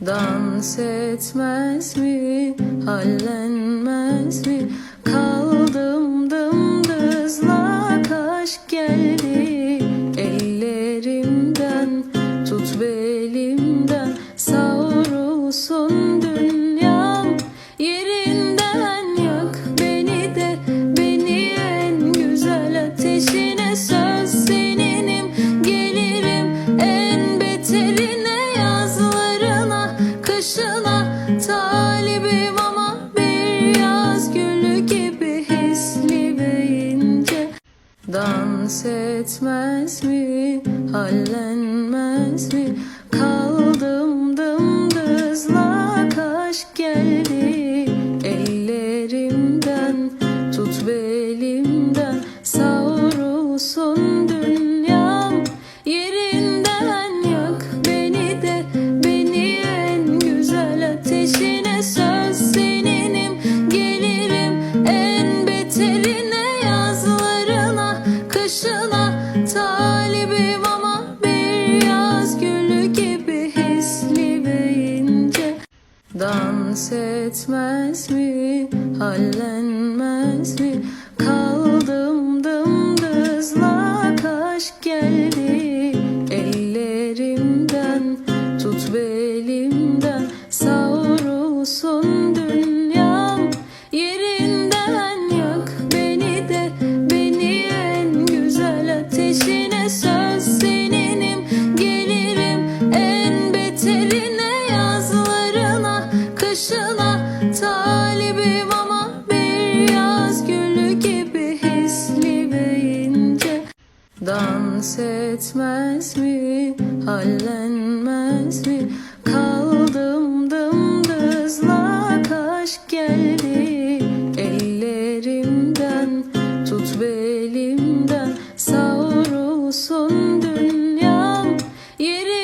Dans etmez mi, hallenmez mi? Kaldım dımdızlak aşk geldi. Ellerimden tut belimden Savrulsun dünyam Dans etmez mi, hallenmez mi? Kaldım dımdızlak aşk geldi Dans etmez mi, hallenmez mi? Kaldım dımdızlak aşk geldi. Ellerimden tut belimden Kışına talibim ama bir yaz gülü gibi hisli ve Dans etmez mi, hallenmez mi? Kaldım dımdızlak aşk geldi. Ellerimden tut belimden Savrulsun dünyam. Yerinden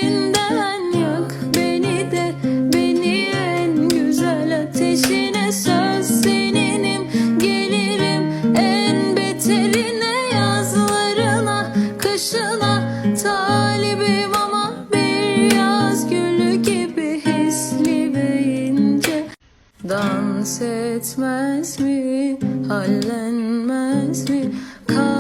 mi, hallenmez mi? Kaldım